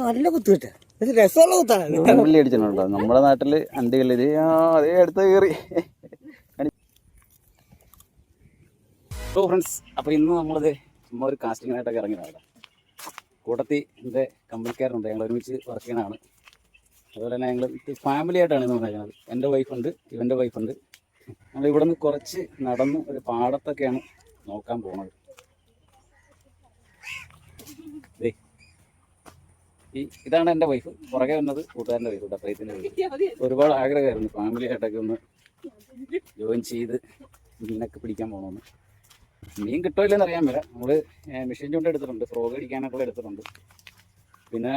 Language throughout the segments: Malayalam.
നല്ല കുത്തുകിട്ട രസമുള്ള കുത്താണ്. കമ്പിളി അടിച്ചിട്ടുണ്ടോ? നമ്മുടെ നാട്ടിൽ ആ അതേ അടുത്ത് കയറി. ഹലോ ഫ്രണ്ട്സ് അപ്പോൾ ഇന്ന് നമ്മളത് ചുമ്മാ ഒരു കാസ്റ്റിങ്ങിനായിട്ടൊക്കെ ഇറങ്ങിയതാണ് കൂട്ടത്തിൽ എന്റെ കമ്പനിക്കാരുണ്ട് ഞങ്ങൾ ഒരുമിച്ച് വർക്ക് ചെയ്യണതാണ്. അതുപോലെ തന്നെ ഞങ്ങൾ ഫാമിലി ആയിട്ടാണ് ഇന്ന് വന്നേക്കുന്നത് എന്റെ വൈഫുണ്ട് ഇവന്റെ വൈഫുണ്ട് നമ്മൾ ഇവിടെ നിന്ന് കുറച്ച് നടന്ന് ഒരു പാടത്തൊക്കെയാണ് നോക്കാൻ പോകുന്നത് ഈ ഇതാണ് എന്റെ വൈഫ് പുറകെ വന്നത് കൂട്ടുകാരന്റെ വൈഫ് ഡപ്പറയത്തിന്റെ വൈഫ് ഒരുപാട് ആഗ്രഹമായിരുന്നു ഫാമിലി ആയിട്ടൊക്കെ ഒന്ന് ജോയിൻ ചെയ്ത് മീനൊക്കെ പിടിക്കാൻ പോകണമെന്ന് മീൻ കിട്ടുമില്ലെന്ന് അറിയാൻ വരാം നമ്മൾ മെഷീൻ ചൂണ്ട എടുത്തിട്ടുണ്ട് ഫ്രോഗ് അടിക്കാനൊക്കെ എടുത്തിട്ടുണ്ട്. പിന്നെ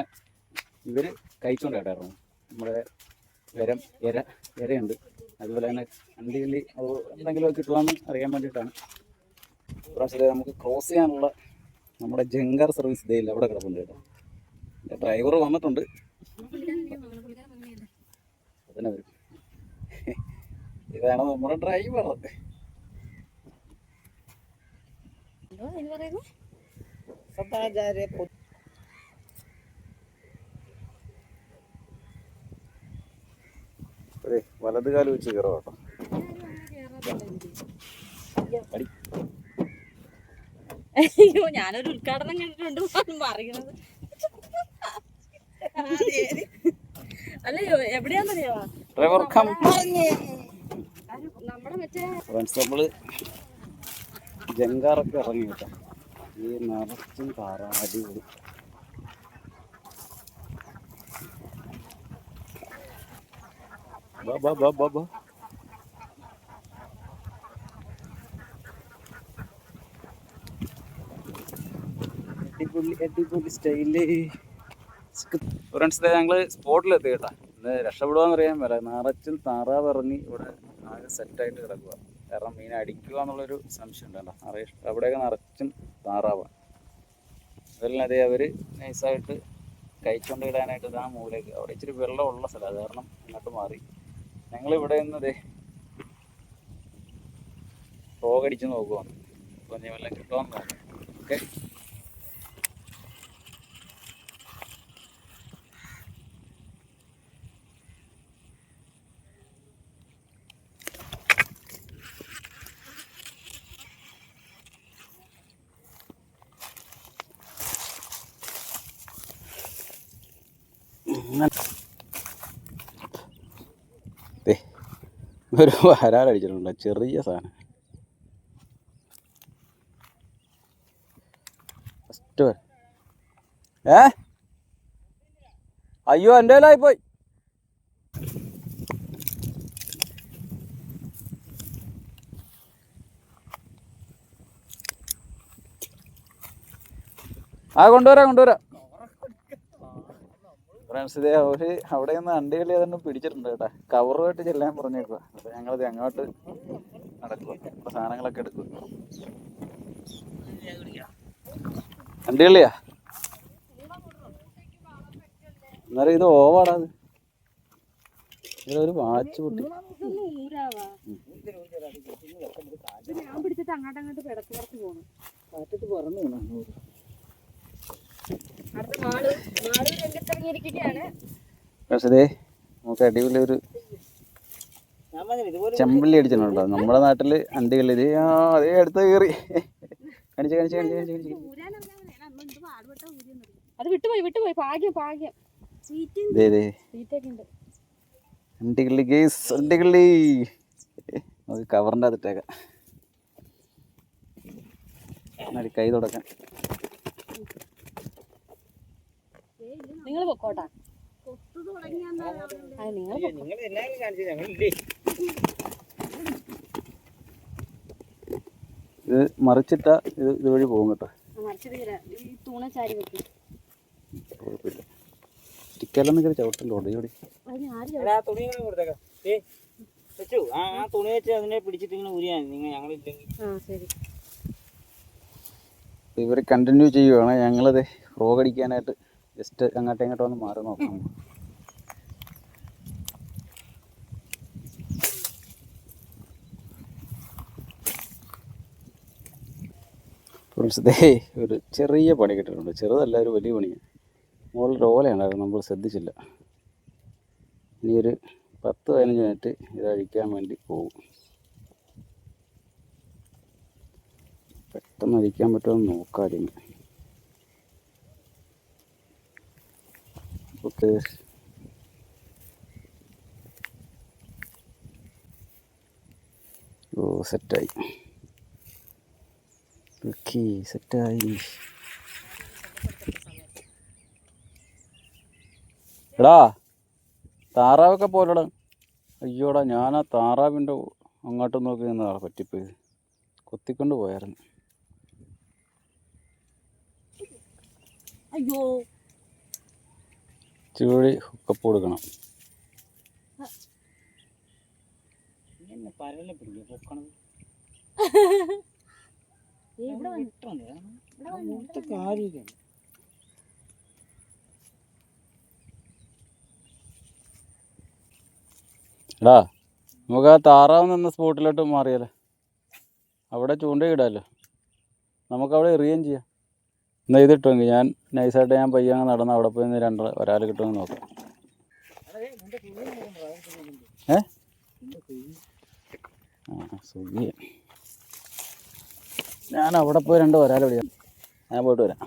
ഇവർ കഴിച്ചുകൊണ്ട് കേട്ടായിരുന്നു. നമ്മുടെ വരം ഇര ഇരയുണ്ട് അതുപോലെ തന്നെ കണ്ടിയിൽ എന്തെങ്കിലും കിട്ടുവാന്ന് അറിയാൻ വേണ്ടിയിട്ടാണ്. പ്രാവശ്യം നമുക്ക് ക്രോസ് ചെയ്യാനുള്ള നമ്മുടെ ജങ്കർ സർവീസ് ഇതേ അവിടെ കിടപ്പുണ്ട് കേട്ടോ. ഡ്രൈവർ വന്നിട്ടുണ്ട്. വരും. ഇതാണ് നമ്മുടെ ഡ്രൈവർ സദാചാര്യ അതെ വലത് കാൽ വെച്ച് കയറുക കേട്ടോ. ഞാനൊരു ഉദ്ഘാടനം കണ്ടിട്ടുണ്ട് മറിയണത് അല്ലയോ ഡ്രൈവർ കം. ഫ്രണ്ട്സ് നമ്മൾ ജങ്കാറൊക്കെ ഇറങ്ങി കേട്ടോ. ഈ നിറച്ചും പാറ അടിപൊളി. ബാ ബാ ബാ ബാ ബാ. അടിപൊളി അടിപൊളി സ്റ്റൈൽ. ഫ്രണ്ട്സ് ഞങ്ങൾ സ്പോട്ടിലെത്തി കേട്ടാ. ഇന്ന് രക്ഷപ്പെടുവാന്ന് അറിയാൻ വരാ നിറച്ചും താറാവ് ഇറങ്ങി ഇവിടെ ആകെ സെറ്റായിട്ട് കിടക്കുക കാരണം മീൻ അടിക്കുക എന്നുള്ളൊരു സംശയം ഉണ്ട് നിറയെ അവിടെയൊക്കെ നിറച്ചും താറാവാണ് അതെല്ലാം അതേ അവർ നൈസായിട്ട് കഴിച്ചുകൊണ്ട് ഇടാനായിട്ട് ഇതാ മൂലയ്ക്ക്. അവിടെ ഇച്ചിരി വെള്ളമുള്ള സ്ഥലം. അത് കാരണം അങ്ങോട്ട് മാറി. ഞങ്ങൾ ഇവിടെ നിന്ന് അതെ ഫോഗടിച്ച് നോക്കുവാണ് അപ്പോൾ വെള്ളം കിട്ടുമെന്ന് നോക്കാം ഓക്കെ ഒരു വരാലടിച്ചിട്ടുണ്ട് ചെറിയ സാധനം. ഫസ്റ്റ് ഏ? അയ്യോ എന്റെ പോയി. ആ കൊണ്ടുവരാ കൊണ്ടുവരാം. ഫ്രണ്ട്സ് ഇതേ അവർ അവിടെ നിന്ന് അണ്ടികളി അതൊന്നും പിടിച്ചിട്ടുണ്ട് കേട്ടാ. കവറുമായിട്ട് ചെല്ലാൻ പറഞ്ഞേക്കുക അപ്പൊ ഞങ്ങളത് അങ്ങോട്ട് നടക്കുക അപ്പൊ സാധനങ്ങളൊക്കെ അണ്ടി അണ്ടികളിയാ എന്നാലും ഇത് ഓവാടാ അത്. ഇതിലൊരു വാച്ച് പൊട്ടി. ഞാൻ പിടിച്ചിട്ട് അങ്ങോട്ടങ്ങോട്ട് കാറ്റത്ത് പറന്നു പക്ഷേ നമുക്ക് അടിപൊളി ഒരു ഞാൻ പറഞ്ഞില്ല ഇതുപോലെ ചെമ്പള്ളി അടിച്ചിട്ടുണ്ടോ? നമ്മുടെ നാട്ടിൽ അണ്ടികളിൽ ഇത് ആ അതേ അടുത്ത് കയറി. കണിച്ച് കണിച്ച് കാണിച്ച് കാണിച്ച് അത് വിട്ടുപോയി വിട്ടുപോയി ഭാഗ്യം ഭാഗ്യം. അണ്ടികളി ഗേസ് അണ്ടികളി നമുക്ക് കവറിന്റെ അകത്തിട്ടേക്കാം. കൈ തുടക്കാൻ. നിങ്ങൾ പൊക്കോട്ടാ. അത് നിങ്ങൾ നിങ്ങൾ എല്ലാം കാണിച്ചു ഞങ്ങളില്ലേ? ഇത് മറിച്ചിട്ട ഇത് ഇതുവഴി പോകും കേട്ടോ. കുഴപ്പമില്ല. കയറി ചവിട്ടല്ലോ ഇവിടെ തുണി വെച്ചു. ആ ആ തുണി വെച്ച് അതിനെ പിടിച്ചിട്ട് ഇങ്ങനെ നിങ്ങൾ ഞങ്ങളില്ലെങ്കിൽ. ഇവർ കണ്ടിന്യൂ ചെയ്യുവാണ്. ഞങ്ങളത് ഫ്രോഗ് അടിക്കാനായിട്ട് ജസ്റ്റ് അങ്ങോട്ടും ഇങ്ങോട്ടും ഒന്ന് മാറി നോക്കാം ദേ ഒരു ചെറിയ പണി കിട്ടിയിട്ടുണ്ട്. ചെറുതല്ല ഒരു വലിയ പണിയാണ് മുകളിൽ ഓലയാണ് ഓലയുണ്ടായിരുന്നു നമ്മൾ ശ്രദ്ധിച്ചില്ല. ഇനിയൊരു ഒരു പത്ത് പതിനഞ്ച് മിനിറ്റ് ഇത് അഴിക്കാൻ വേണ്ടി പോകും പെട്ടെന്ന് അഴിക്കാൻ പറ്റുമെന്ന് നോക്കാം ഓക്കെ ഓ സെറ്റായി. ഓക്കെ സെറ്റായി. എടാ താറാവൊക്കെ പോലെടാ. അയ്യോടാ ഞാൻ ആ താറാവിന്റെ അങ്ങോട്ട് നോക്കി നിന്നതാണ് പറ്റിപ്പോയത്. കൊത്തിക്കൊണ്ട് പോയായിരുന്നു. അയ്യോ ചൂടി ഹുക്കപ്പ് കൊടുക്കണം ഇങ്ങനെ പരലെ പിടിക്കുക പൊക്കണത് ദേ ഇവിടെ വന്നു ഇട്ടുണ്ട്. ഇവിടെ വന്നു ഹുക്കപ്പ് കൊടുക്കണം എടാ നമുക്ക് ആ താറാവ് നിന്ന സ്പോട്ടിലോട്ട് മാറിയാലോ. അവിടെ നമുക്ക് അവിടെ എറിയുകയും ചെയ്യാം. എന്നാ കിട്ടുമെങ്കിൽ ഞാൻ നൈസായിട്ട് ഞാൻ പയ്യങ്ങ് നടന്ന് അവിടെ പോയി രണ്ട് ഒരാൾ കിട്ടുമെന്ന് നോക്കാം. ഏ? ആ ഞാൻ അവിടെ പോയി രണ്ട് ഒരാൾ വിളിക്കാം. ഞാൻ പോയിട്ട് വരാം.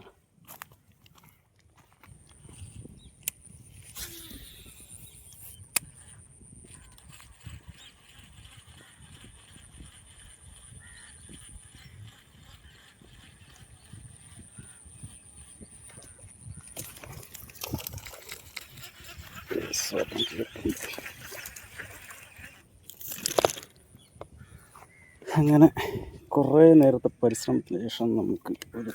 അങ്ങനെ കുറേ നേരത്തെ പരിശ്രമത്തിന് ശേഷം നമുക്ക് ഒരു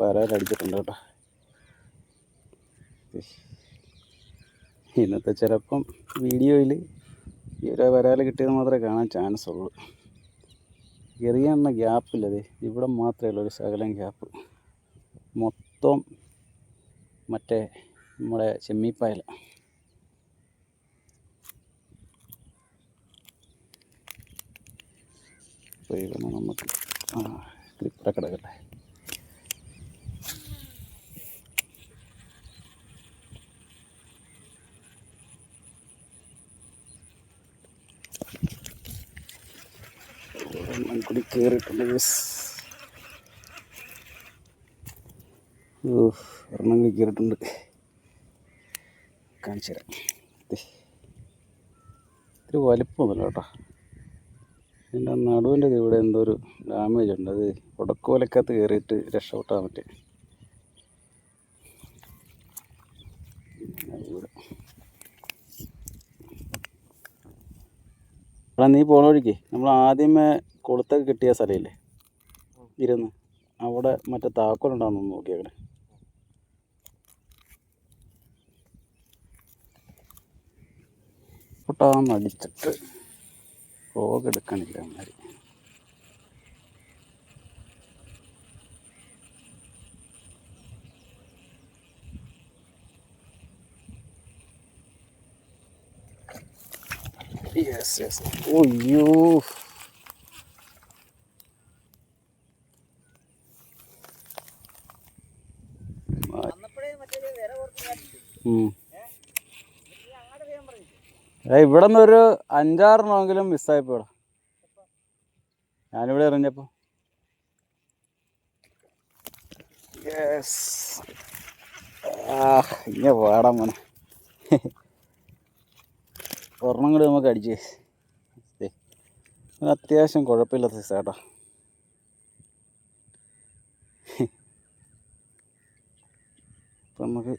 വരാലടിച്ചിട്ടുണ്ട് കേട്ടോ. ഇന്നത്തെ ചിലപ്പം വീഡിയോയിൽ ഈ ഒരു വരാൽ കിട്ടിയത് മാത്രമേ കാണാൻ ചാൻസ് ഉള്ളൂ. എറിയാനുള്ള ഗ്യാപ്പില്ലത് ഇവിടെ മാത്രമേ ഉള്ളൂ ഒരു ശകലം ഗ്യാപ്പ് മൊത്തം മറ്റേ നമ്മുടെ ചെമ്മീപ്പായല. ഇതൊന്ന് നമുക്ക്. ആ കിടക്കട്ടെ. ഒരെണ്ണം കൂടി കയറിയിട്ടുണ്ട് ഒരെണ്ണം കൂടി കയറിയിട്ടുണ്ട് കാണിച്ചു തരാം. ഇത്തിരി വലിപ്പമൊന്നുമില്ല കേട്ടോ. എന്റെ നടുവിന്റെ ഇവിടെ എന്തോ ഒരു ഡാമേജ് ഉണ്ട്. അത് ഉടക്കോലക്കകത്ത് കയറിയിട്ട് രക്ഷപ്പെട്ടാൽ പറ്റേ എടാ നീ പോണ വഴിക്ക്. നമ്മൾ ആദ്യമേ കൊളുത്തൊക്കെ കിട്ടിയ സ്ഥലമില്ലേ? ഇരുന്ന്. അവിടെ മറ്റേ താക്കോലുണ്ടാകുന്നു നോക്കിയേക്കണേ. പൊട്ടാന്ന് അടിച്ചിട്ട്. ഫ്രോഗ് എടുക്കണില്ല അമ്മമാർ യെസ് യെസ് ഒയ്യോ ഇവിടെ നിന്ന് ഒരു അഞ്ചാറെണ്ണമെങ്കിലും മിസ്സായിപ്പോടാ ഞാനിവിടെ എറിഞ്ഞപ്പോ. യെസ് ആ ഇങ്ങനെ പാടാൻ മോനെ. ഒരെണ്ണം കൂടി നമുക്ക് അടിച്ച്. അത്യാവശ്യം കുഴപ്പമില്ലാത്ത സൈസ് ഇപ്പം നമുക്ക്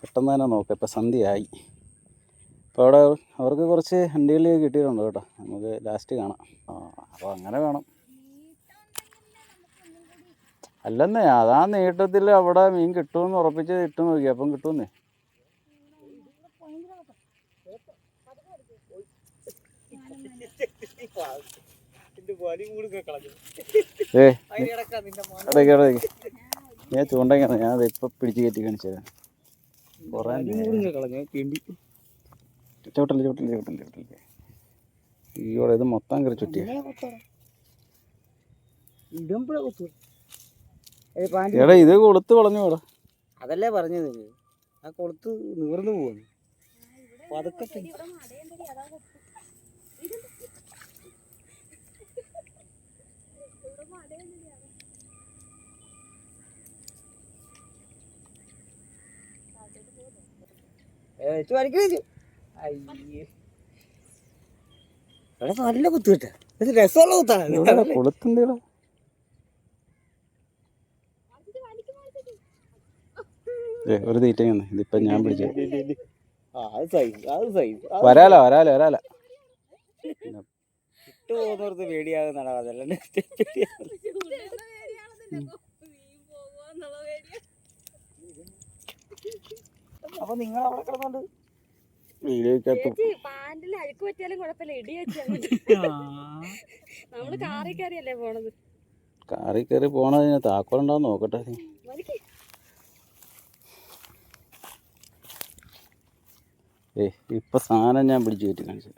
പെട്ടെന്ന് തന്നെ നോക്കാം. ഇപ്പം സന്ധ്യയായി. അപ്പോൾ അവിടെ അവർക്ക് കുറച്ച് ഹണ്ടികൾ കിട്ടിയിട്ടുണ്ട് കേട്ടോ. നമുക്ക് ലാസ്റ്റ് കാണാം. അപ്പോൾ അങ്ങനെ വേണം. അല്ലെന്നേ അതാ നീട്ടത്തിൽ അവിടെ മീൻ കിട്ടുമെന്ന് ഉറപ്പിച്ച് ഇട്ട് നോക്കി. അപ്പം കിട്ടുമെന്നേ. ഏ ഞാൻ ചൂണ്ടെങ്കിൽ ഞാൻ ഇപ്പം പിടിച്ച് കയറ്റി കാണിച്ചു തരാം കുറേ വലി കൂടി കളഞ്ഞു കിണ്ടി ചവിട്ടല്ലേ ചവിട്ടല്ലേ ചവിട്ടല്ലേ ചവിട്ടല്ലേ. അയ്യോടെ ഇത് മൊത്തം കയറി ചുറ്റിയ. ഏ, എടാ ഇത് കൊളുത്ത് വളഞ്ഞു എടാ അതല്ലേ പറഞ്ഞത് ആ കൊളുത്ത് നിവർന്നു പോകുന്നു പതുക്കെ അതാ കൊത്ത്. ഇവിടെ നല്ല കുത്തു കിട്ടാ ഇത് രസമുള്ള കുത്താണ്. കൊളുത്തെന്തേടാ ഏ ഒരു തീറ്റയും വന്ന്. ഇതിപ്പോ ഞാൻ പിടിച്ചു. ആ അത് സൈസ് അത് സൈസ് വരാല വരാല വരാല. ഇട്ട് പോകുന്നവർക്ക് പേടിയാകുന്നതാണ് അതല്ല അപ്പൊ നിങ്ങൾ അവിടെ കിടന്നുണ്ട് പാന്റിൽ അഴുക്ക് പറ്റിയാലും കുഴപ്പമില്ല. ഇടി നമ്മൾ കാറി കയറിയല്ലേ പോണത്? കാറി കയറി പോണതിന് താക്കോലുണ്ടാവും നോക്കട്ടെ. ഏ ഇപ്പൊ സാധനം ഞാൻ പിടിച്ചു കയറ്റി കാണിച്ചു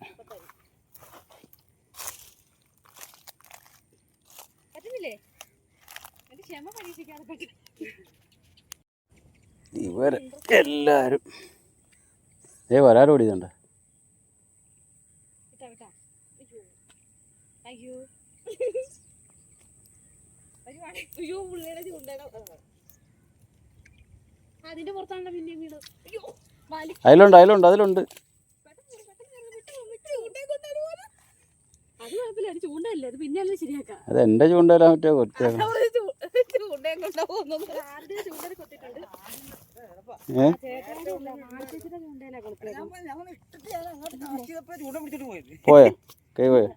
ഇവർ എല്ലാരും അയ്യോ. വലി അതിലുണ്ട് അതിലുണ്ട് അതിലുണ്ട്. അത് എന്റെ ചൂണ്ടയിലാ മറ്റേ കൊച്ചേക്കണം ചൂണ്ടയെ ആരുടെ പോയോ കൈ പോയോ.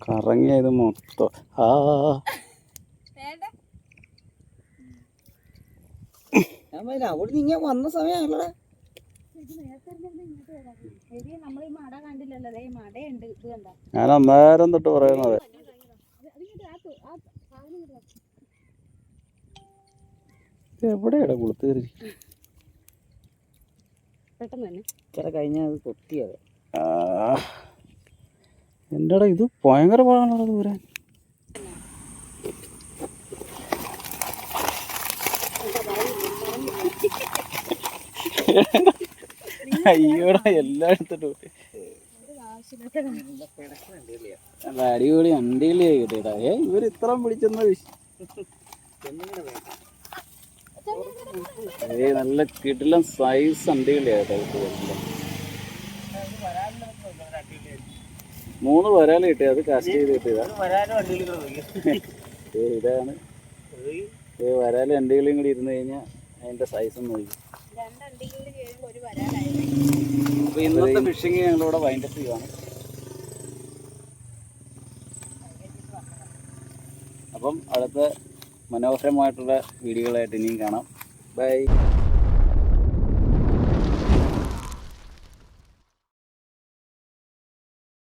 കറങ്ങിയത് മൊത്തം. ആ. അവിടെ നിങ്ങൾ വന്ന സമയമല്ലേ ഞാൻ അന്നേരം തൊട്ട് പറയുന്നത് അതിങ്ങോട്ട് ആ തു- ആ സാധനം ഇങ്ങോട്ട് വാ. എവിടെയാടാ കൊളുത്ത് കയറി? പെട്ടെന്ന് തന്നെ ചില കഴിഞ്ഞാൽ അത് കൊത്തിയത് എന്റെടാ ഇത് ഭയങ്കര പാടാണല്ലോ ദൂരാൻ അയ്യോടാ എല്ലാം എടുത്തിട്ട് പോയി. നല്ല അടിപൊളി വണ്ടിയിൽ കിട്ടിയടാ ഏ ഇവർ ഇത്ര പിടിച്ചെന്ന ഏ നല്ല കിടിലം സൈസ് വരുന്നത്. മൂന്ന് വരാൽ കിട്ടി അത് കാസ്റ്റ് ചെയ്ത് കിട്ടിയതാ ഏ ഇതാണ് ഏ വരാൽ അണ്ടികളും കൂടി ഇരുന്ന് കഴിഞ്ഞാൽ അതിന്റെ സൈസ് നോക്കി രണ്ടണ്ടികളിൽ ചെയ്യുമ്പോൾ ഒരു വരാനായിരുന്നു അപ്പൊ ഇന്നത്തെ ഫിഷിങ് ഞങ്ങളിവിടെ വൈൻഡപ്പ് ചെയ്യുവാണ്. അപ്പം അടുത്ത മനോഹരമായിട്ടുള്ള വീഡിയോകളായിട്ട് ഇനിയും കാണാം. ബൈ